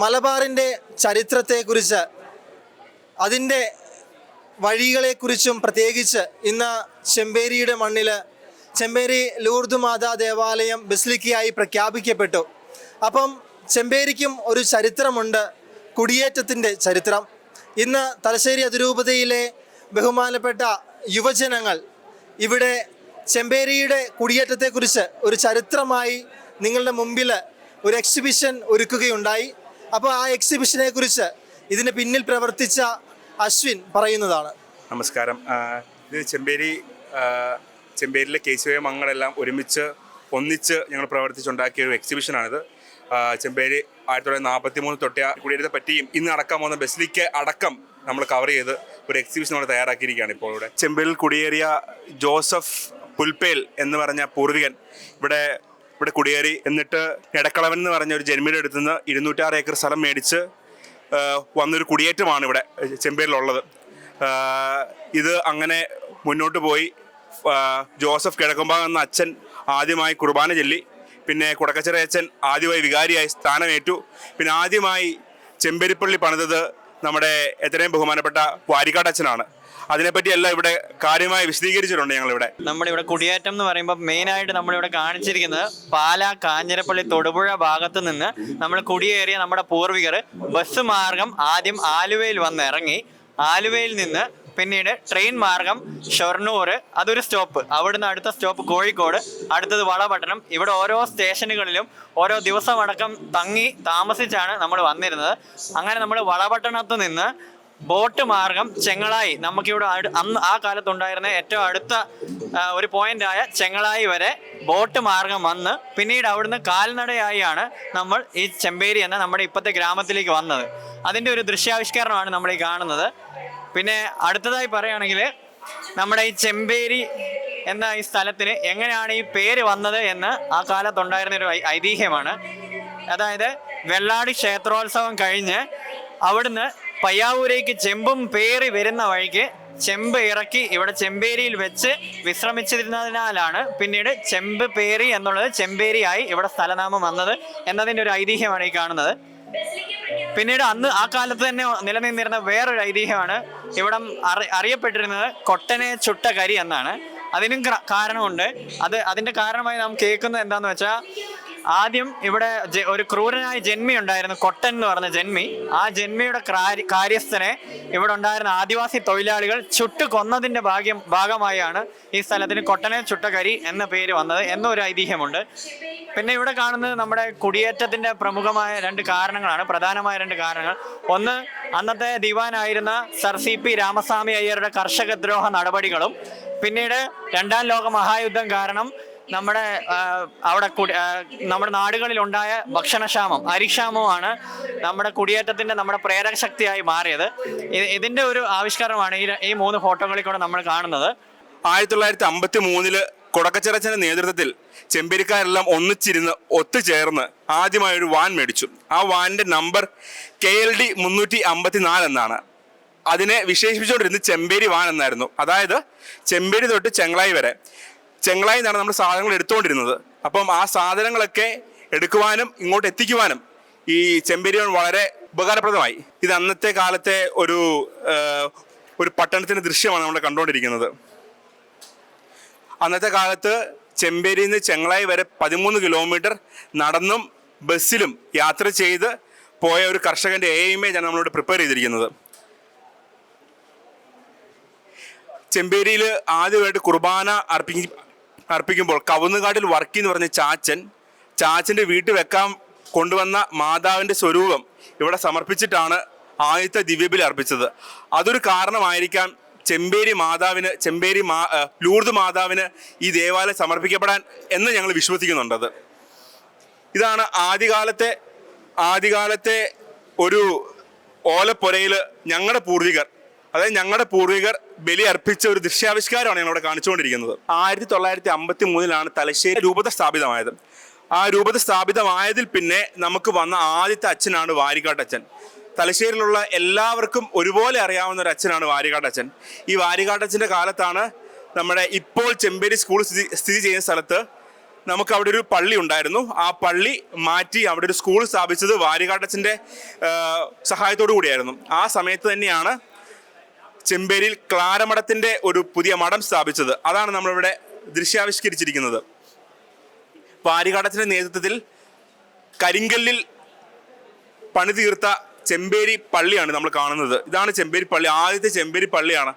മലബാറിന്റെ ചരിത്രത്തെക്കുറിച്ച് അതിന്റെ വഴികളെക്കുറിച്ചും പ്രത്യേകിച്ച് ഇന്ന് ചെമ്പേരിയുടെ മണ്ണിൽ ചെമ്പേരി ലൂർദ് മാതാ ദേവാലയം ബസിലിക്കയായി പ്രഖ്യാപിക്കപ്പെട്ടു. അപ്പം ചെമ്പേരിക്കും ഒരു ചരിത്രമുണ്ട് കുടിയേറ്റത്തിന്റെ ചരിത്രം. ഇന്ന് തലശ്ശേരി അതിരൂപതയിലെ ബഹുമാനപ്പെട്ട യുവജനങ്ങൾ ഇവിടെ ചെമ്പേരിയുടെ കുടിയേറ്റത്തെക്കുറിച്ച് ഒരു ചരിത്രമായി നിങ്ങളുടെ മുമ്പിൽ ഒരു എക്സിബിഷൻ ഒരുക്കുകയുണ്ടായി. അപ്പോൾ ആ എക്സിബിഷനെ കുറിച്ച് ഇതിന് പിന്നിൽ പ്രവർത്തിച്ച അശ്വിൻ പറയുന്നതാണ്. നമസ്കാരം. ഇത് ചെമ്പേരി ചെമ്പേരിലെ ചെമ്പേരിയിലെ കേശവ മങ്ങളെല്ലാം ഒരുമിച്ച് ഒന്നിച്ച് ഞങ്ങൾ പ്രവർത്തിച്ചുണ്ടാക്കിയ ഒരു എക്സിബിഷനാണിത് ചെമ്പേരി ആയിരത്തി തൊള്ളായിരത്തി നാൽപ്പത്തി മൂന്ന് തൊട്ടിയ കുടിയേറ്റത്തെ പറ്റിയും ഇന്ന് അടക്കാൻ പോകുന്ന ബസിലിക്ക് അടക്കം നമ്മൾ കവർ ചെയ്ത് ഒരു എക്സിബിഷൻ നമ്മൾ തയ്യാറാക്കിയിരിക്കുകയാണ് ഇപ്പോൾ ഇവിടെ. ചെമ്പേരിൽ കുടിയേറിയ ജോസഫ് പുൽപേൽ എന്ന് പറഞ്ഞ പൂർവികൻ ഇവിടെ ഇവിടെ കുടിയേറി എന്നിട്ട് എടക്കളവൻ എന്ന് പറഞ്ഞ ഒരു ജന്മിയുടെ അടുത്ത് നിന്ന് ഇരുന്നൂറ്റാറ് ഏക്കർ സ്ഥലം മേടിച്ച് വന്നൊരു കുടിയേറ്റമാണ് ഇവിടെ ചെമ്പേരിലുള്ളത്. ഇത് അങ്ങനെ മുന്നോട്ട് പോയി ജോസഫ് കിഴക്കുമ്പാകം എന്ന അച്ഛൻ ആദ്യമായി കുർബാന ചൊല്ലി പിന്നെ കുടക്കച്ചിറ അച്ഛൻ ആദ്യമായി വികാരിയായി സ്ഥാനമേറ്റു. പിന്നെ ആദ്യമായി ചെമ്പേരിപ്പള്ളി പണിതത് നമ്മുടെ എത്രയും ബഹുമാനപ്പെട്ട വാരിക്കാട് അച്ഛനാണ് അതിനെപ്പറ്റിയെല്ലാം ഇവിടെ കാര്യമായി വിശദീകരിച്ചിട്ടുണ്ട് ഞങ്ങളിവിടെ. നമ്മുടെ ഇവിടെ കുടിയേറ്റം എന്ന് പറയുമ്പോൾ മെയിനായിട്ട് നമ്മളിവിടെ കാണിച്ചിരിക്കുന്നത് പാലാ കാഞ്ഞിരപ്പള്ളി തൊടുപുഴ ഭാഗത്ത് നിന്ന് നമ്മൾ കുടിയേറിയ നമ്മുടെ പൂർവികർ ബസ് മാർഗം ആദ്യം ആലുവയിൽ വന്ന് ഇറങ്ങി. ആലുവയിൽ നിന്ന് പിന്നീട് ട്രെയിൻ മാർഗം ഷൊർണൂർ അതൊരു സ്റ്റോപ്പ്. അവിടുന്ന് അടുത്ത സ്റ്റോപ്പ് കോഴിക്കോട് അടുത്തത് വളപട്ടണം. ഇവിടെ ഓരോ സ്റ്റേഷനുകളിലും ഓരോ ദിവസമടക്കം തങ്ങി താമസിച്ചാണ് നമ്മൾ വന്നിരുന്നത്. അങ്ങനെ നമ്മൾ വളപട്ടണത്ത് നിന്ന് ബോട്ട് മാർഗം ചെങ്ങളായി. നമുക്കിവിടെ അന്ന് ആ കാലത്തുണ്ടായിരുന്ന ഏറ്റവും അടുത്ത ഒരു പോയിന്റ് ആയ ചെങ്ങളായി വരെ ബോട്ട് മാർഗം വന്ന് പിന്നീട് അവിടുന്ന് കാൽനടയായാണ് നമ്മൾ ഈ ചെമ്പേരി എന്ന നമ്മുടെ ഇപ്പോഴത്തെ ഗ്രാമത്തിലേക്ക് വന്നത്. അതിന്റെ ഒരു ദൃശ്യാവിഷ്കരണമാണ് നമ്മൾ ഈ കാണുന്നത്. പിന്നെ അടുത്തതായി പറയുകയാണെങ്കിൽ നമ്മുടെ ഈ ചെമ്പേരി എന്ന ഈ സ്ഥലത്തിന് എങ്ങനെയാണ് ഈ പേര് വന്നത് എന്ന് ആ കാലത്തുണ്ടായിരുന്ന ഒരു ഐതിഹ്യമാണ്. അതായത് വെള്ളാടി ക്ഷേത്രോത്സവം കഴിഞ്ഞ് അവിടുന്ന് പയ്യാവൂരേക്ക് ചെമ്പും പേറി വരുന്ന വഴിക്ക് ചെമ്പ് ഇറക്കി ഇവിടെ ചെമ്പേരിയിൽ വെച്ച് വിശ്രമിച്ചിരുന്നതിനാലാണ് പിന്നീട് ചെമ്പ് പേരി എന്നുള്ളത് ചെമ്പേരിയായി ഇവിടെ സ്ഥലനാമം വന്നത് എന്നതിന്റെ ഒരു ഐതിഹ്യമാണ് ഈ കാണുന്നത്. പിന്നീട് അന്ന് ആ കാലത്ത് തന്നെ നിലനിന്നിരുന്ന വേറൊരു ഐതിഹ്യമാണ് ഇവിടം അറി അറിയപ്പെട്ടിരുന്നത് കൊട്ടനെ ചുട്ട കരി എന്നാണ്. അതിനും ക്ര- കാരണമുണ്ട്. അത് അതിന്റെ കാരണമായി നാം കേൾക്കുന്നത് എന്താന്ന് വെച്ചാൽ ആദ്യം ഇവിടെ ഒരു ക്രൂരനായ ജന്മി ഉണ്ടായിരുന്നു കൊട്ടൻ എന്ന് പറഞ്ഞ ജന്മി. ആ ജന്മിയുടെ കാര്യസ്ഥനെ ഇവിടെ ഉണ്ടായിരുന്ന ആദിവാസി തൊഴിലാളികൾ ചുട്ടു കൊന്നതിന്റെ ഭാഗ്യം ഭാഗമായാണ് ഈ സ്ഥലത്തിന് കൊട്ടനെ ചുട്ടകരി എന്ന പേര് വന്നത് എന്നൊരു ഐതിഹ്യമുണ്ട്. പിന്നെ ഇവിടെ കാണുന്നത് നമ്മുടെ കുടിയേറ്റത്തിന്റെ പ്രമുഖമായ രണ്ട് കാരണങ്ങളാണ് പ്രധാനമായ രണ്ട് കാരണങ്ങൾ. ഒന്ന് അന്നത്തെ ദിവാനായിരുന്ന സർ സി പി രാമസ്വാമി അയ്യരുടെ കർഷകദ്രോഹ നടപടികളും. പിന്നീട് രണ്ടാം ലോക മഹായുദ്ധം കാരണം നമ്മുടെ അവിടെ നമ്മുടെ നാടുകളിൽ ഉണ്ടായ ഭക്ഷണക്ഷാമം അരിക്ഷാമമാണ് നമ്മുടെ കുടിയേറ്റത്തിന്റെ നമ്മുടെ പ്രേരക ശക്തിയായി മാറിയത്. ഇതിന്റെ ഒരു ആവിഷ്കാരമാണ് ഈ ഈ മൂന്ന് ഫോട്ടോകളിൽ കൂടെ നമ്മൾ കാണുന്നത്. ആയിരത്തി തൊള്ളായിരത്തി അമ്പത്തി മൂന്നിൽ കൊടക്കച്ചിറച്ചന്റെ നേതൃത്വത്തിൽ ചെമ്പരിക്കാരെല്ലാം ഒന്നിച്ചിരുന്ന് ഒത്തുചേർന്ന് ആദ്യമായി ഒരു വാൻ മേടിച്ചു. ആ വാനിന്റെ നമ്പർ കെ എൽ ഡി മുന്നൂറ്റി അമ്പത്തി നാല് എന്നാണ് അതിനെ വിശേഷിപ്പിച്ചുകൊണ്ടിരുന്നത് ചെമ്പേരി വാൻ എന്നായിരുന്നു. അതായത് ചെമ്പേരി തൊട്ട് ചെങ്ങളായി വരെ. ചെങ്ങളായി നിന്നാണ് നമ്മൾ സാധനങ്ങൾ എടുത്തുകൊണ്ടിരുന്നത്. അപ്പം ആ സാധനങ്ങളൊക്കെ എടുക്കുവാനും ഇങ്ങോട്ട് എത്തിക്കുവാനും ഈ ചെമ്പരിയോൺ വളരെ ഉപകാരപ്രദമായി. ഇത് അന്നത്തെ കാലത്തെ ഒരു ഒരു പട്ടണത്തിന്റെ ദൃശ്യമാണ് നമ്മൾ കണ്ടുകൊണ്ടിരിക്കുന്നത്. അന്നത്തെ കാലത്ത് ചെമ്പേരിയിൽ നിന്ന് ചെങ്ങളായി വരെ പതിമൂന്ന് കിലോമീറ്റർ നടന്നും ബസ്സിലും യാത്ര ചെയ്ത് പോയ ഒരു കർഷകന്റെ എ ആണ് നമ്മളോട് പ്രിപ്പയർ ചെയ്തിരിക്കുന്നത്. ചെമ്പേരിയിൽ ആദ്യമായിട്ട് കുർബാന അർപ്പിക്കും അർപ്പിക്കുമ്പോൾ കവുന്നുകാട്ടിൽ വർക്കി എന്ന് പറഞ്ഞ ചാച്ചൻ ചാച്ചന്റെ വീട്ടിൽ വെക്കാൻ കൊണ്ടുവന്ന മാതാവിന്റെ സ്വരൂപം ഇവിടെ സമർപ്പിച്ചിട്ടാണ് ആദ്യത്തെ ദിവ്യബലി അർപ്പിച്ചത്. അതൊരു കാരണമായിരിക്കാം ചെമ്പേരി മാതാവിന് ചെമ്പേരി മാ ലൂർദ് മാതാവിന് ഈ ദേവാലയം സമർപ്പിക്കപ്പെടാൻ എന്ന് ഞങ്ങൾ വിശ്വസിക്കുന്നുണ്ടത് ഇതാണ് ആദ്യകാലത്തെ ആദ്യകാലത്തെ ഒരു ഓലപ്പുരയിൽ ഞങ്ങളുടെ പൂർവികർ അതായത് ഞങ്ങളുടെ പൂർവികർ ബലി അർപ്പിച്ച ഒരു ദൃശ്യാവിഷ്കാരമാണ് ഞങ്ങൾ ഇവിടെ കാണിച്ചുകൊണ്ടിരിക്കുന്നത്. ആയിരത്തി തൊള്ളായിരത്തി അമ്പത്തി മൂന്നിലാണ് തലശ്ശേരി രൂപത സ്ഥാപിതമായത്. ആ രൂപത സ്ഥാപിതമായതിൽ പിന്നെ നമുക്ക് വന്ന ആദ്യത്തെ അച്ഛനാണ് വാരിക്കാട്ടച്ഛൻ തലശ്ശേരിയിലുള്ള എല്ലാവർക്കും ഒരുപോലെ അറിയാവുന്ന ഒരു അച്ഛനാണ് വാരികാട്ടച്ഛൻ. ഈ വാരികാട്ടച്ഛന്റെ കാലത്താണ് നമ്മുടെ ഇപ്പോൾ ചെമ്പേരി സ്കൂൾ സ്ഥിതി സ്ഥിതി ചെയ്യുന്ന സ്ഥലത്ത് നമുക്ക് അവിടെ ഒരു പള്ളി ഉണ്ടായിരുന്നു. ആ പള്ളി മാറ്റി അവിടെ ഒരു സ്കൂൾ സ്ഥാപിച്ചത് വാരികാട്ടച്ഛന്റെ സഹായത്തോടു കൂടിയായിരുന്നു. ആ സമയത്ത് തന്നെയാണ് ചെമ്പേരിയിൽ ക്ലാരമഠത്തിന്റെ ഒരു പുതിയ മഠം സ്ഥാപിച്ചത്. അതാണ് നമ്മളിവിടെ ദൃശ്യാവിഷ്കരിച്ചിരിക്കുന്നത്. പാരികാടത്തിന്റെ നേതൃത്വത്തിൽ കരിങ്കല്ലിൽ പണിതീർത്ത ചെമ്പേരി പള്ളിയാണ് നമ്മൾ കാണുന്നത്. ഇതാണ് ചെമ്പേരി പള്ളി. ആദ്യത്തെ ചെമ്പേരി പള്ളിയാണ്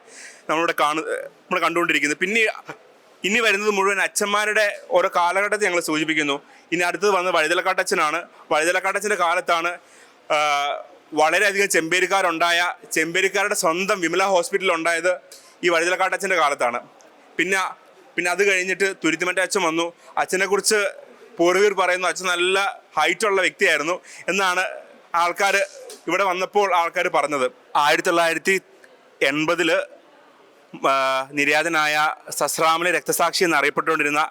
നമ്മളിവിടെ കാണു നമ്മൾ കണ്ടുകൊണ്ടിരിക്കുന്നത്. പിന്നെ ഇനി വരുന്നത് മുഴുവൻ അച്ഛന്മാരുടെ ഓരോ കാലഘട്ടത്തെ ഞങ്ങൾ സൂചിപ്പിക്കുന്നു. ഇനി അടുത്തത് വന്നത് വഴുതലക്കാട്ടച്ഛനാണ്. വഴുതലക്കാട്ടച്ഛന്റെ കാലത്താണ് വളരെയധികം ചെമ്പേരിക്കാരുണ്ടായ ചെമ്പേരിക്കാരുടെ സ്വന്തം വിമല ഹോസ്പിറ്റൽ ഉണ്ടായത് ഈ വഴുതലക്കാട്ടച്ഛന്റെ കാലത്താണ്. പിന്നെ പിന്നെ അത് കഴിഞ്ഞിട്ട് തുരുത്തിമറ്റ അച്ഛൻ വന്നു. അച്ഛനെക്കുറിച്ച് പൂർവീർ പറയുന്നു അച്ഛൻ നല്ല ഹൈറ്റുള്ള വ്യക്തിയായിരുന്നു എന്നാണ് ആൾക്കാർ ഇവിടെ വന്നപ്പോൾ ആൾക്കാർ പറഞ്ഞത്. ആയിരത്തി തൊള്ളായിരത്തി എൺപതിൽ നിര്യാതനായ സസ്രാമിലെ രക്തസാക്ഷി എന്നറിയപ്പെട്ടുകൊണ്ടിരുന്ന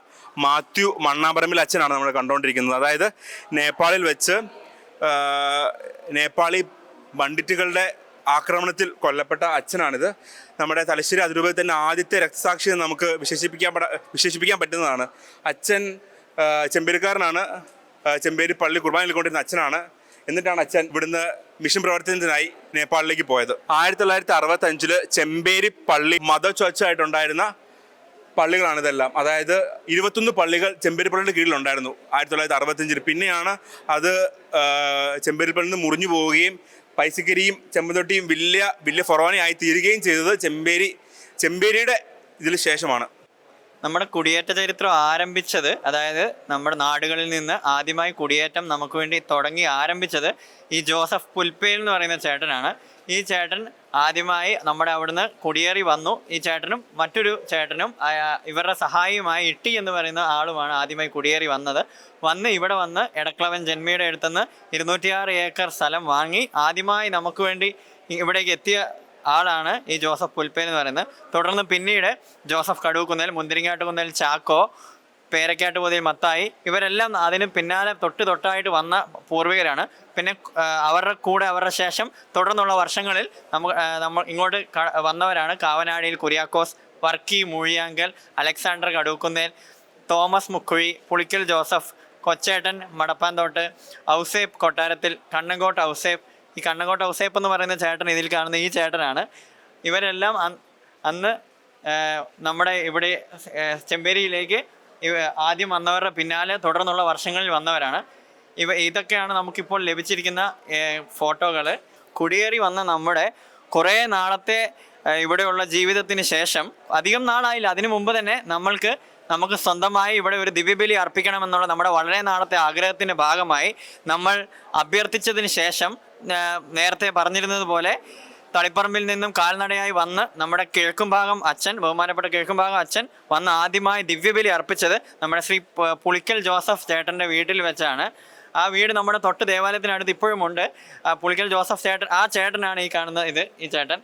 മാത്യു മണ്ണാപറമ്പിൽ അച്ഛനാണ് നമ്മൾ കണ്ടുകൊണ്ടിരിക്കുന്നത്. അതായത് നേപ്പാളിൽ വെച്ച് നേപ്പാളി ബണ്ടിറ്റുകളുടെ ആക്രമണത്തിൽ കൊല്ലപ്പെട്ട അച്ഛനാണിത്. നമ്മുടെ തലശ്ശേരി അതിരൂപത്തിൽ തന്നെ ആദ്യത്തെ രക്തസാക്ഷി നമുക്ക് വിശേഷിപ്പിക്കാൻ വിശേഷിപ്പിക്കാൻ പറ്റുന്നതാണ്. അച്ഛൻ ചെമ്പേരിക്കാരനാണ്. ചെമ്പേരി പള്ളി കുർബാനയിൽ കൊണ്ടിരുന്ന അച്ഛനാണ്. എന്നിട്ടാണ് അച്ഛൻ ഇവിടുന്ന് മിഷൻ പ്രവർത്തനത്തിനായി നേപ്പാളിലേക്ക് പോയത്. ആയിരത്തി തൊള്ളായിരത്തി അറുപത്തി അഞ്ചിൽ ചെമ്പേരി പള്ളി മത ചർച്ചായിട്ടുണ്ടായിരുന്ന പള്ളികളാണ് ഇതെല്ലാം. അതായത് ഇരുപത്തൊന്ന് പള്ളികൾ ചെമ്പരിപ്പള്ളിയുടെ കീഴിലുണ്ടായിരുന്നു ആയിരത്തി തൊള്ളായിരത്തി അറുപത്തഞ്ചിൽ പിന്നെയാണ് അത് ആ, നിന്ന് മുറിഞ്ഞു പോവുകയും പൈസക്കരിയും ചെമ്പന്തൊട്ടിയും വലിയ വലിയ ഫൊറോനയായി തീരുകയും ചെയ്തത് ചെമ്പേരി ചെമ്പേരിയുടെ ഇതിന് ശേഷമാണ്. നമ്മുടെ കുടിയേറ്റ ചരിത്രം ആരംഭിച്ചത് അതായത് നമ്മുടെ നാടുകളിൽ നിന്ന് ആദ്യമായി കുടിയേറ്റം നമുക്ക് വേണ്ടി തുടങ്ങി ആരംഭിച്ചത് ഈ ജോസഫ് പുൽപ്പേൽ എന്ന് പറയുന്ന ചേട്ടനാണ്. ഈ ചേട്ടൻ ആദ്യമായി നമ്മുടെ അവിടുന്ന് കുടിയേറി വന്നു. ഈ ചേട്ടനും മറ്റൊരു ചേട്ടനും ഇവരുടെ സഹായിയുമായി ഇട്ടി എന്ന് പറയുന്ന ആളുമാണ് ആദ്യമായി കുടിയേറി വന്നത്. വന്ന് ഇവിടെ വന്ന് എടക്കളവൻ ജന്മിയുടെ അടുത്തുനിന്ന് ഇരുന്നൂറ്റിയാറ് ഏക്കർ സ്ഥലം വാങ്ങി ആദ്യമായി നമുക്ക് വേണ്ടി ഇവിടേക്ക് എത്തിയ ആളാണ് ഈ ജോസഫ് പുൽപ്പേൻ എന്ന് പറയുന്നത്. തുടർന്ന് പിന്നീട് ജോസഫ് കടുവക്കുന്നേൽ മുന്തിരിങ്ങാട്ടുകുന്നേൽ ചാക്കോ പേരക്കാട്ട് പോതിൽ മത്തായി ഇവരെല്ലാം അതിന് പിന്നാലെ തൊട്ട് തൊട്ടായിട്ട് വന്ന പൂർവികരാണ്. പിന്നെ അവരുടെ കൂടെ അവരുടെ ശേഷം തുടർന്നുള്ള വർഷങ്ങളിൽ നമുക്ക് നമ്മൾ ഇങ്ങോട്ട് വന്നവരാണ് കാവനാടിയിൽ Kuriakose Varkey Moozhiyankal Alexander Kaduvakunnel Thomas Mukkuzhi Pulickal Joseph Kochettan Madappanthottu Ouseph Kottarathil Kannankottu Ouseph ഈ കണ്ണങ്കോട്ട ഔസേപ്പ് എന്ന് പറയുന്ന ചേട്ടൻ ഇതിൽ കാണുന്ന ഈ ചേട്ടനാണ്. ഇവരെല്ലാം അന്ന് നമ്മുടെ ഇവിടെ ചെമ്പേരിയിലേക്ക് ആദ്യം വന്നവരുടെ പിന്നാലെ തുടർന്നുള്ള വർഷങ്ങളിൽ വന്നവരാണ്. ഇവ ഇതൊക്കെയാണ് നമുക്കിപ്പോൾ ലഭിച്ചിരിക്കുന്ന ഫോട്ടോകൾ കുടിയേറി വന്ന നമ്മുടെ കുറേ നാളത്തെ ഇവിടെയുള്ള ജീവിതത്തിന് ശേഷം അധികം നാളായില്ല അതിനു മുമ്പ് തന്നെ നമ്മൾക്ക് നമുക്ക് സ്വന്തമായി ഇവിടെ ഒരു ദിവ്യബലി അർപ്പിക്കണമെന്നുള്ള നമ്മുടെ വളരെ നാളത്തെ ആഗ്രഹത്തിന്റെ ഭാഗമായി നമ്മൾ അഭ്യർത്ഥിച്ചതിന് ശേഷം നേരത്തെ പറഞ്ഞിരുന്നത് പോലെ തളിപ്പറമ്പിൽ നിന്നും കാൽനടയായി വന്ന് നമ്മുടെ കിഴക്കും ഭാഗം അച്ഛൻ ബഹുമാനപ്പെട്ട കിഴക്കും ഭാഗം അച്ഛൻ വന്ന് ആദ്യമായി ദിവ്യബലി അർപ്പിച്ചത് നമ്മുടെ ശ്രീ പുളിക്കൽ ജോസഫ് ചേട്ടന്റെ വീട്ടിൽ വെച്ചാണ്. ആ വീട് നമ്മുടെ തൊട്ട് ദേവാലയത്തിനടുത്ത് ഇപ്പോഴും ഉണ്ട്. പുളിക്കൽ ജോസഫ് ചേട്ടൻ ആ ചേട്ടനാണ് ഈ കാണുന്ന ഇത് ഈ ചേട്ടൻ.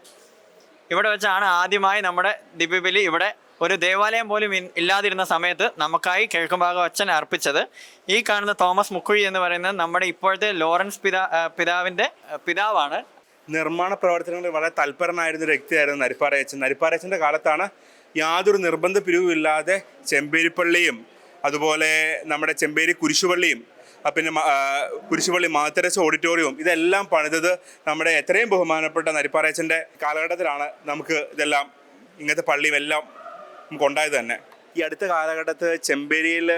ഇവിടെ വെച്ചാണ് ആദ്യമായി നമ്മുടെ ദിവ്യബലി ഇവിടെ ഒരു ദേവാലയം പോലും ഇല്ലാതിരുന്ന സമയത്ത് നമുക്കായി കിഴക്കുംഭാഗം അച്ഛൻ അർപ്പിച്ചത് ഈ കാണുന്ന തോമസ് മുക്കുഴി എന്ന് പറയുന്നത് നമ്മുടെ ഇപ്പോഴത്തെ ലോറൻസ് പിതാ പിതാവിന്റെ പിതാവാണ്. നിർമ്മാണ പ്രവർത്തനങ്ങളിൽ വളരെ തൽപരനായിരുന്ന ഒരു വ്യക്തിയായിരുന്നു നരിപ്പാറയച്ചൻ നരിപ്പാറയച്ചന്റെ കാലത്താണ് യാതൊരു നിർബന്ധ പിരിവുമില്ലാതെ ചെമ്പേരിപ്പള്ളിയും അതുപോലെ നമ്മുടെ ചെമ്പേരി കുരിശുപള്ളിയും പിന്നെ കുരിശുപള്ളി മാത്തരസ് ഓഡിറ്റോറിയവും ഇതെല്ലാം പണിതത് നമ്മുടെ എത്രയും ബഹുമാനപ്പെട്ട നരിപ്പാറയച്ചന്റെ കാലഘട്ടത്തിലാണ് നമുക്ക് ഇതെല്ലാം ഇങ്ങനത്തെ പള്ളിയും എല്ലാം നമുക്ക് ഉണ്ടായത് തന്നെ. ഈ അടുത്ത കാലഘട്ടത്ത് ചെമ്പേരിയിൽ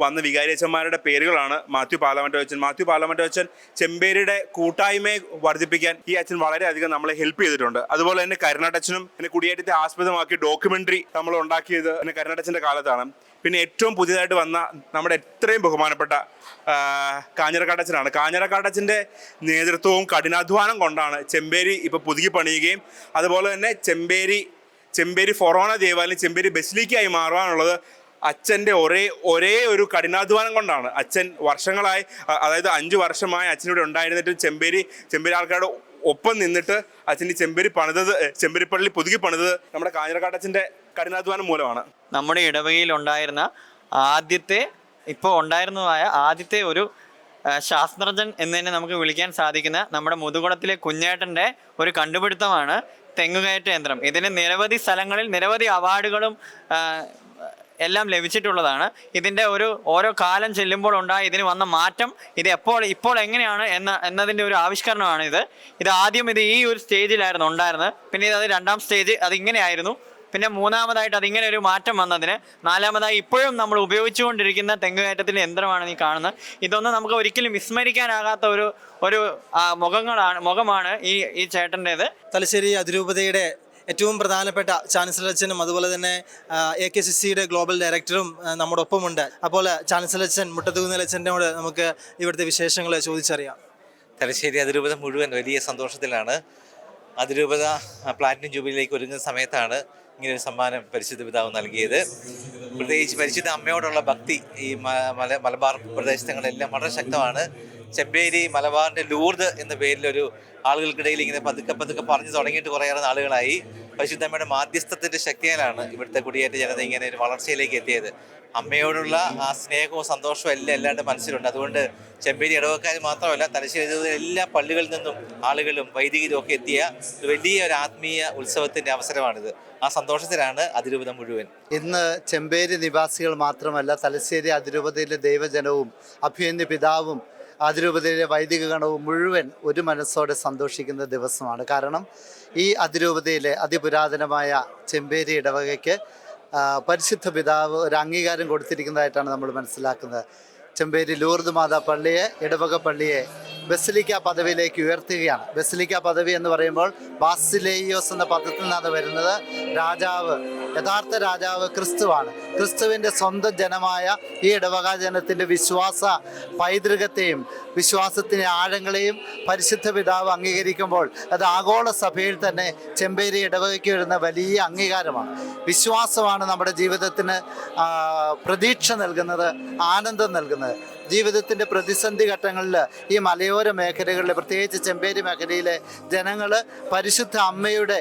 വന്ന വികാരിയച്ചന്മാരുടെ പേരുകളാണ് മാത്യു പാലമറ്റ അച്ഛൻ മാത്യു പാലമറ്റ അച്ഛൻ ചെമ്പേരിയുടെ കൂട്ടായ്മയെ വർദ്ധിപ്പിക്കാൻ ഈ അച്ഛൻ വളരെയധികം നമ്മളെ ഹെൽപ്പ് ചെയ്തിട്ടുണ്ട്. അതുപോലെ തന്നെ കരുണാട്ടച്ചനും പിന്നെ കുടിയേറ്റത്തെ ആസ്പദമാക്കി ഡോക്യുമെന്ററി നമ്മൾ ഉണ്ടാക്കിയത് പിന്നെ കരുണാട്ടച്ചന്റെ കാലത്താണ്. പിന്നെ ഏറ്റവും പുതിയതായിട്ട് വന്ന നമ്മുടെ എത്രയും ബഹുമാനപ്പെട്ട ആ, കാഞ്ഞിരക്കാട്ടച്ചനാണ്. കാഞ്ഞിരക്കാട്ടച്ചന്റെ നേതൃത്വവും കഠിനാധ്വാനം കൊണ്ടാണ് ചെമ്പേരി ഇപ്പോൾ പുതുക്കി പണിയുകയും അതുപോലെ തന്നെ ചെമ്പേരി ചെമ്പേരി ഫൊറോണ ദേവാലയം ചെമ്പേരി ബസിലിക്കായി മാറുവാനുള്ളത് അച്ഛന്റെ ഒരേ ഒരേ ഒരു കഠിനാധ്വാനം കൊണ്ടാണ്. അച്ഛൻ വർഷങ്ങളായി അതായത് അഞ്ച് വർഷമായി അച്ഛനിവിടെ ഉണ്ടായിരുന്നിട്ട് ചെമ്പേരി ചെമ്പേരി ആൾക്കാരുടെ ഒപ്പം നിന്നിട്ട് അച്ഛന്റെ ചെമ്പേരി പണിതത് ചെമ്പേരിപ്പള്ളി ചെമ്പേരി പള്ളി പുതുക്കി പണിതത് നമ്മുടെ കാഞ്ഞിരക്കാട്ടച്ഛന്റെ കഠിനാധ്വാനം മൂലമാണ്. നമ്മുടെ ഇടവകയിൽ ഉണ്ടായിരുന്ന ആദ്യത്തെ ഇപ്പോൾ ഉണ്ടായിരുന്നതായ ആദ്യത്തെ ഒരു ശാസ്ത്രജ്ഞൻ എന്ന് തന്നെ നമുക്ക് വിളിക്കാൻ സാധിക്കുന്ന നമ്മുടെ മുതുകുളത്തിലെ കുഞ്ഞേട്ടന്റെ ഒരു കണ്ടുപിടുത്തമാണ് തെങ്ങുകയറ്റ യന്ത്രം. ഇതിന് നിരവധി സ്ഥലങ്ങളിൽ നിരവധി അവാർഡുകളും എല്ലാം ലഭിച്ചിട്ടുള്ളതാണ്. ഇതിന്റെ ഒരു ഓരോ കാലം ചെല്ലുമ്പോൾ ഉണ്ടായ ഇതിന് വന്ന മാറ്റം ഇത് എപ്പോൾ ഇപ്പോൾ എങ്ങനെയാണ് എന്ന എന്നതിന്റെ ഒരു ആവിഷ്കരണമാണ് ഇത് ഇത് ആദ്യം ഇത് ഈ ഒരു സ്റ്റേജിലായിരുന്നു ഉണ്ടായിരുന്നത്. പിന്നെ ഇത് അത് രണ്ടാം സ്റ്റേജ് അതിങ്ങനെയായിരുന്നു പിന്നെ മൂന്നാമതായിട്ട് അതിങ്ങനെ ഒരു മാറ്റം വന്നതിന് നാലാമതായി ഇപ്പോഴും നമ്മൾ ഉപയോഗിച്ചുകൊണ്ടിരിക്കുന്ന തെങ്ങുകയറ്റത്തിന്റെ യന്ത്രമാണ് നീ കാണുന്നത്. ഇതൊന്നും നമുക്ക് ഒരിക്കലും വിസ്മരിക്കാനാകാത്ത ഒരു ഒരു മുഖങ്ങളാണ് മുഖമാണ് ഈ ഈ ചേട്ടന്റേത്. തലശ്ശേരി അതിരൂപതയുടെ ഏറ്റവും പ്രധാനപ്പെട്ട ചാൻസലർ അച്ഛനും അതുപോലെ തന്നെ എ കെ സി സിയുടെ ഗ്ലോബൽ ഡയറക്ടറും നമ്മുടെ ഒപ്പമുണ്ട് അപ്പോൾ ചാൻസലർ അച്ഛൻ മുട്ടത്തുകുന്നൽ അച്ഛനോട് നമുക്ക് ഇവിടുത്തെ വിശേഷങ്ങൾ ചോദിച്ചറിയാം. തലശ്ശേരി അതിരൂപത മുഴുവൻ വലിയ സന്തോഷത്തിലാണ്. അതിരൂപത പ്ലാറ്റിനം ജൂബിലിയിലേക്ക് ഒരുങ്ങുന്ന സമയത്താണ് ഇങ്ങനെ ഒരു സമ്മാനം പരിശുദ്ധ പിതാവ് നൽകിയത്. പ്രത്യേകിച്ച് പരിശുദ്ധ അമ്മയോടുള്ള ഭക്തി ഈ മല മലബാർ പ്രദേശങ്ങളെല്ലാം വളരെ ശക്തമാണ്. ചെമ്പേരി മലബാറിന്റെ ലൂർദ് എന്ന പേരിലൊരു ആളുകൾക്കിടയിൽ ഇങ്ങനെ പതുക്കെ പതുക്കെ പറഞ്ഞു തുടങ്ങിയിട്ട് കുറേയേറെ നാളുകളായി പരിശുദ്ധമ്മയുടെ മാധ്യസ്ഥത്തിന്റെ ശക്തിയാലാണ് ഇവിടുത്തെ കുടിയേറ്റ ജനത ഇങ്ങനെ ഒരു വളർച്ചയിലേക്ക് എത്തിയത്. അമ്മയോടുള്ള ആ സ്നേഹവും സന്തോഷവും എല്ലാം എല്ലാവരുടെ മനസ്സിലുണ്ട്. അതുകൊണ്ട് ചെമ്പേരി ഇടവക്കാർ മാത്രമല്ല തലശ്ശേരി എല്ലാ പള്ളികളിൽ നിന്നും ആളുകളും വൈദികരും ഒക്കെ എത്തിയ വലിയ ഒരു ആത്മീയ ഉത്സവത്തിന്റെ അവസരമാണിത്. ആ സന്തോഷത്തിലാണ് അതിരൂപത മുഴുവൻ. ഇന്ന് ചെമ്പേരി നിവാസികൾ മാത്രമല്ല തലശ്ശേരി അതിരൂപതയിലെ ദൈവജനവും അഭ്യന്യ പിതാവും അതിരൂപതയിലെ വൈദിക ഗണവും മുഴുവൻ ഒരു മനസ്സോടെ സന്തോഷിക്കുന്ന ദിവസമാണ്. കാരണം ഈ അതിരൂപതയിലെ അതിപുരാതനമായ ചെമ്പേരി ഇടവകയ്ക്ക് പരിശുദ്ധ പിതാവ് ഒരു അംഗീകാരം കൊടുത്തിരിക്കുന്നതായിട്ടാണ് നമ്മൾ മനസ്സിലാക്കുന്നത്. ചെമ്പേരി ലൂർദ് മാതാ പള്ളിയെ ഇടവക പള്ളിയെ ബസിലിക്ക പദവിയിലേക്ക് ഉയർത്തുകയാണ്. ബസിലിക്ക പദവി എന്ന് പറയുമ്പോൾ ബാസിലേയോസ് എന്ന പദത്തിൽ നിന്നാണ് വരുന്നത്. രാജാവ് യഥാർത്ഥ രാജാവ് ക്രിസ്തുവാണ്. ക്രിസ്തുവിന്റെ സ്വന്തം ജനമായ ഈ ഇടവക ജനത്തിന്റെ വിശ്വാസ പൈതൃകത്തെയും വിശ്വാസത്തിന്റെ ആഴങ്ങളെയും പരിശുദ്ധ പിതാവ് അംഗീകരിക്കുമ്പോൾ അത് ആഗോള സഭയിൽ തന്നെ ചെമ്പേരി ഇടവകയ്ക്ക് വരുന്ന വലിയ അംഗീകാരമാണ്. വിശ്വാസമാണ് നമ്മുടെ ജീവിതത്തിന് പ്രതീക്ഷ നൽകുന്നത് ആനന്ദം നൽകുന്നത്. ജീവിതത്തിന്റെ പ്രതിസന്ധി ഘട്ടങ്ങളിൽ ഈ മലയോര മേഖലകളിൽ പ്രത്യേകിച്ച് ചെമ്പേരി മേഖലയിലെ ജനങ്ങൾ പരിശുദ്ധ അമ്മയുടെ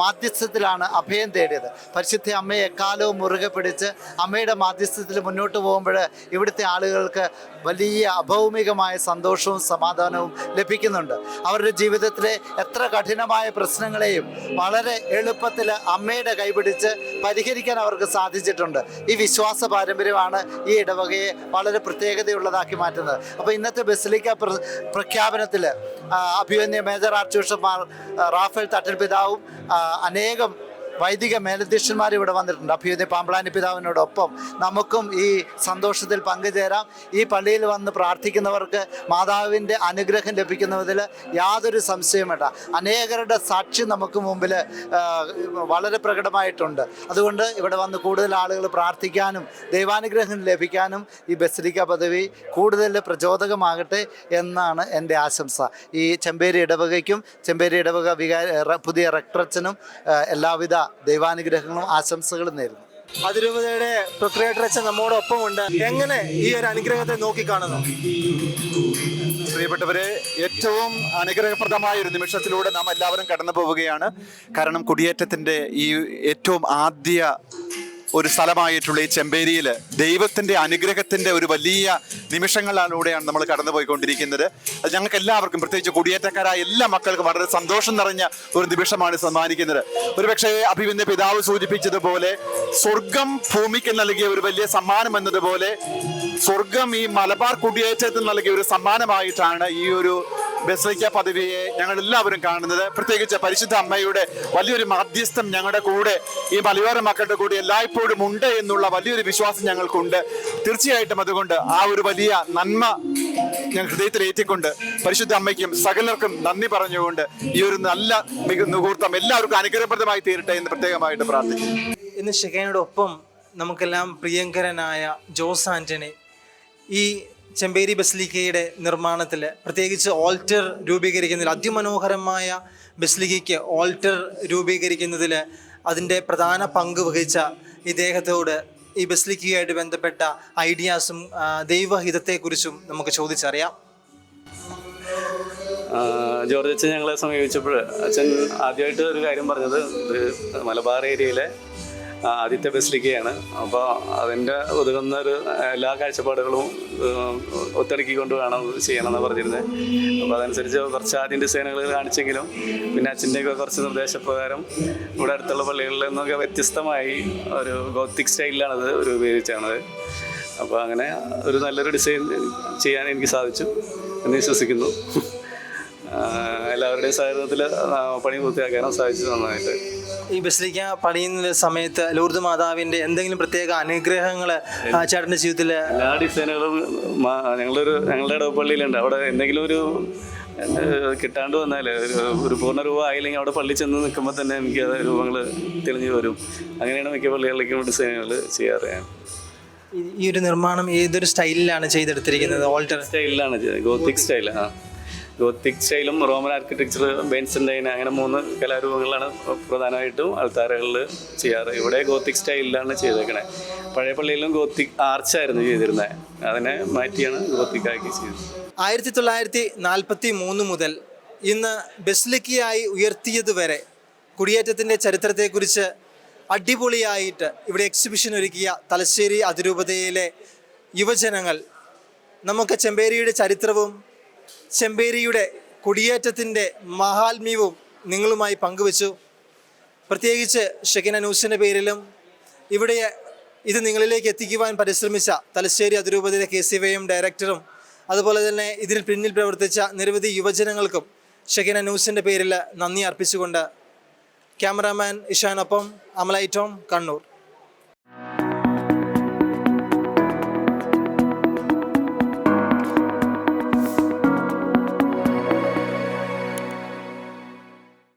മാധ്യസ്ഥത്തിലാണ് അഭയം തേടിയത്. പരിശുദ്ധ അമ്മയെ എക്കാലവും മുറുകെ പിടിച്ച് അമ്മയുടെ മാധ്യസ്ഥത്തിൽ മുന്നോട്ട് പോകുമ്പോൾ ഇവിടുത്തെ ആളുകൾക്ക് വലിയ അഭൗമികമായ സന്തോഷവും സമാധാനവും ലഭിക്കുന്നുണ്ട്. അവരുടെ ജീവിതത്തിലെ എത്ര കഠിനമായ പ്രശ്നങ്ങളെയും വളരെ എളുപ്പത്തിൽ അമ്മയുടെ കൈപിടിച്ച് പരിഹരിക്കാൻ അവർക്ക് സാധിച്ചിട്ടുണ്ട്. ഈ വിശ്വാസ പാരമ്പര്യമാണ് ഈ ഇടവകയെ വളരെ പ്രത്യേകതയുള്ളതാക്കി മാറ്റുന്നത്. അപ്പോൾ ഇന്നത്തെ ബസിലിക്ക പ്രഖ്യാപനത്തിൽ അഭിമന്യ major archbishop Mar Raphael Thattil പിതാവും അനേകം വൈദിക മേലധ്യക്ഷന്മാർ ഇവിടെ വന്നിട്ടുണ്ട്. അഭ്യുദയ പാമ്പളാനി പിതാവിനോടൊപ്പം നമുക്കും ഈ സന്തോഷത്തിൽ പങ്കുചേരാം. ഈ പള്ളിയിൽ വന്ന് പ്രാർത്ഥിക്കുന്നവർക്ക് മാതാവിന്റെ അനുഗ്രഹം ലഭിക്കുന്നതിൽ യാതൊരു സംശയവും വേണ്ട. അനേകരുടെ സാക്ഷ്യം നമുക്ക് മുമ്പിൽ വളരെ പ്രകടമായിട്ടുണ്ട്. അതുകൊണ്ട് ഇവിടെ വന്ന് കൂടുതൽ ആളുകൾ പ്രാർത്ഥിക്കാനും ദൈവാനുഗ്രഹം ലഭിക്കാനും ഈ ബസലിക്ക പദവി കൂടുതൽ പ്രചോദകമാകട്ടെ എന്നാണ് എന്റെ ആശംസ. ഈ ചെമ്പേരി ഇടവകയ്ക്കും ചെമ്പേരി ഇടവക വികാര പുതിയ റെക്ടറച്ചനും എല്ലാവിധ ദൈവാനുഗ്രഹങ്ങളും ആശംസകളും നേരുന്നു. അതിരൂപതയുടെ പ്രൊക്രിയേറ്റർ അച്ഛൻ നമ്മോടൊപ്പമുണ്ട്. എങ്ങനെ ഈ ഒരു അനുഗ്രഹത്തെ നോക്കിക്കാണുന്നു? പ്രിയപ്പെട്ടവരെ ഏറ്റവും അനുഗ്രഹപ്രദമായ ഒരു നിമിഷത്തിലൂടെ നാം എല്ലാവരും കടന്നു പോവുകയാണ് കാരണം കുടിയേറ്റത്തിന്റെ ഈ ഏറ്റവും ആദ്യ ഒരു സ്ഥലമായിട്ടുള്ള ഈ ചെമ്പേരിയിൽ ദൈവത്തിന്റെ അനുഗ്രഹത്തിന്റെ ഒരു വലിയ നിമിഷങ്ങളിലൂടെയാണ് നമ്മൾ കടന്നുപോയിക്കൊണ്ടിരിക്കുന്നത്. അത് ഞങ്ങൾക്ക് എല്ലാവർക്കും പ്രത്യേകിച്ച് കുടിയേറ്റക്കാരായ എല്ലാ മക്കൾക്കും വളരെ സന്തോഷം നിറഞ്ഞ ഒരു നിമിഷമാണ് സമ്മാനിക്കുന്നത്. ഒരുപക്ഷെ അഭിവിന്ദ പിതാവ് സൂചിപ്പിച്ചതുപോലെ സ്വർഗം ഭൂമിക്ക് നൽകിയ ഒരു വലിയ സമ്മാനം എന്നതുപോലെ സ്വർഗം ഈ മലബാർ കുടിയേറ്റത്തിന് നൽകിയ ഒരു സമ്മാനമായിട്ടാണ് ഈ ഒരു ബസ്ലിക്ക പദവിയെ ഞങ്ങൾ എല്ലാവരും കാണുന്നത്. പ്രത്യേകിച്ച് പരിശുദ്ധ അമ്മയുടെ വലിയൊരു മാധ്യസ്ഥം ഞങ്ങളുടെ കൂടെ ഈ മലയോര മക്കളുടെ കൂടെ എല്ലായ്പ്പോഴും ഉണ്ട് എന്നുള്ള വലിയൊരു വിശ്വാസം ഞങ്ങൾക്കുണ്ട്. തീർച്ചയായിട്ടും അതുകൊണ്ട് ആ ഒരു വലിയ നന്മ ഞാൻ ഹൃദയത്തിൽ ഏറ്റിക്കൊണ്ട് പരിശുദ്ധ അമ്മയ്ക്കും സകലർക്കും നന്ദി പറഞ്ഞുകൊണ്ട് ഈ ഒരു നല്ല മുഹൂർത്തം എല്ലാവർക്കും അനുഗ്രഹപ്രദമായി തീരട്ടെ എന്ന് പ്രത്യേകമായിട്ട് പ്രാർത്ഥിക്കുന്നു. ഇന്ന് ഷിഖേനോടൊപ്പം നമുക്കെല്ലാം പ്രിയങ്കരനായ ജോസ് ആന്റണി ഈ ചെമ്പേരി ബസ്ലിക്കയുടെ നിർമ്മാണത്തിൽ പ്രത്യേകിച്ച് ഓൾട്ടർ രൂപീകരിക്കുന്നതിൽ അതിമനോഹരമായ ബസ്ലിക്കയ്ക്ക് ഓൾട്ടർ രൂപീകരിക്കുന്നതിൽ അതിന്റെ പ്രധാന പങ്ക് വഹിച്ച ഇദ്ദേഹത്തോട് ഈ ബസ്ലിക്കയുമായിട്ട് ബന്ധപ്പെട്ട ഐഡിയാസും ദൈവഹിതത്തെക്കുറിച്ചും നമുക്ക് ചോദിച്ചറിയാം. ജോർജ് അച്ഛൻ ഞങ്ങളെ സമീപിച്ചപ്പോൾ അച്ഛൻ ആദ്യമായിട്ട് ഒരു കാര്യം പറഞ്ഞത് മലബാർ ഏരിയയിലെ ആദ്യത്തെ ബസിലിക്കയാണ് അപ്പോൾ അതിന്റെ ഒതുങ്ങുന്ന ഒരു എല്ലാ കാഴ്ചപ്പാടുകളും ഒത്തിണക്കിക്കൊണ്ട് വേണം ചെയ്യണമെന്ന് പറഞ്ഞിരുന്നത് അപ്പോൾ അതനുസരിച്ച് കുറച്ച് ആദ്യം ഡിസൈനുകൾ കാണിച്ചെങ്കിലും പിന്നെ അച്ഛന്റെയൊക്കെ കുറച്ച് നിർദ്ദേശപ്രകാരം ഇവിടെ അടുത്തുള്ള പള്ളികളിൽ നിന്നൊക്കെ വ്യത്യസ്തമായി ഒരു ഗോത്തിക് സ്റ്റൈലിലാണത് രൂപീകരിച്ചാണത് അപ്പോൾ അങ്ങനെ ഒരു നല്ലൊരു ഡിസൈൻ ചെയ്യാൻ എനിക്ക് സാധിച്ചു എന്ന് വിശ്വസിക്കുന്നു. എല്ലാവരുടെയും സഹകരണത്തിൽ പണി പൂർത്തിയാക്കാനും സാധിച്ചു നന്നായിട്ട്. ഈ ബസിലിക്ക പണിയുന്ന സമയത്ത് ലൂർദ് മാതാവിന്റെ എന്തെങ്കിലും പ്രത്യേക അനുഗ്രഹങ്ങൾ ചേട്ടന്റെ ജീവിതത്തിൽ എല്ലാ ഡിസൈനുകളും ഞങ്ങളൊരു ഞങ്ങളുടെ ഇടവപ്പള്ളിയിലുണ്ട് അവിടെ എന്തെങ്കിലും ഒരു കിട്ടാണ്ട് വന്നാൽ ഒരു ഒരു പൂർണ രൂപ ആയില്ലെങ്കിൽ അവിടെ പള്ളി ചെന്ന് നിൽക്കുമ്പോൾ തന്നെ എനിക്ക് അത് രൂപങ്ങൾ തെളിഞ്ഞു വരും. അങ്ങനെയാണ് മിക്ക പള്ളികളിലേക്കും ഡിസൈനുകൾ ചെയ്യാറ് ഞാൻ. ഈ ഒരു നിർമ്മാണം ഏതൊരു സ്റ്റൈലിലാണ് ചെയ്തെടുത്തിരിക്കുന്നത്? ഓൾട്ടർ? സ്റ്റൈലിലാണ് ഗോത്തിക് സ്റ്റൈൽ ആ. ഗോത്തിക് സ്റ്റൈലും റോമൻ ആർക്കിടെക്ചർ ബെൻസിന്റെയിൻ അങ്ങനെ മൂന്ന് കലാരൂപങ്ങളാണ് പ്രധാനമായിട്ടും അൾത്താരകളിൽ ചെയ്യാറ്. ഇവിടെ ഗോത്തിക് സ്റ്റൈലിലാണ് ചെയ്തേക്കണേ. പഴയ പള്ളിയിലും ഗോത്തിക് ആർച്ചായിരുന്നു ചെയ്തിരുന്നത് അതിനെ മാറ്റിയാണ് ഗോത്തിക് ആക്കി ചെയ്തത്. ആയിരത്തി തൊള്ളായിരത്തി നാൽപ്പത്തി മൂന്ന് മുതൽ ഇന്ന് ബസ്ലിക്കയായി ഉയർത്തിയത് വരെ കുടിയേറ്റത്തിന്റെ ചരിത്രത്തെക്കുറിച്ച് അടിപൊളിയായിട്ട് ഇവിടെ എക്സിബിഷൻ ഒരുക്കിയ തലശ്ശേരി അതിരൂപതയിലെ യുവജനങ്ങൾ നമുക്ക് ചെമ്പേരിയുടെ ചരിത്രവും ചെമ്പേരിയുടെ കുടിയേറ്റത്തിന്റെ മഹാത്മ്യവും നിങ്ങളുമായി പങ്കുവച്ചു. പ്രത്യേകിച്ച് ഷെക്കിന ന്യൂസിന്റെ പേരിലും ഇവിടെ ഇത് നിങ്ങളിലേക്ക് എത്തിക്കുവാൻ പരിശ്രമിച്ച തലശ്ശേരി അതിരൂപതയിലെ കെ സി വൈ എം ഡയറക്ടറും അതുപോലെ തന്നെ ഇതിന് പിന്നിൽ പ്രവർത്തിച്ച നിരവധി യുവജനങ്ങൾക്കും ഷെക്കിന ന്യൂസിന്റെ പേരിൽ നന്ദി അർപ്പിച്ചുകൊണ്ട് ക്യാമറാമാൻ ഇഷാനൊപ്പം അമലൈറ്റോം കണ്ണൂർ.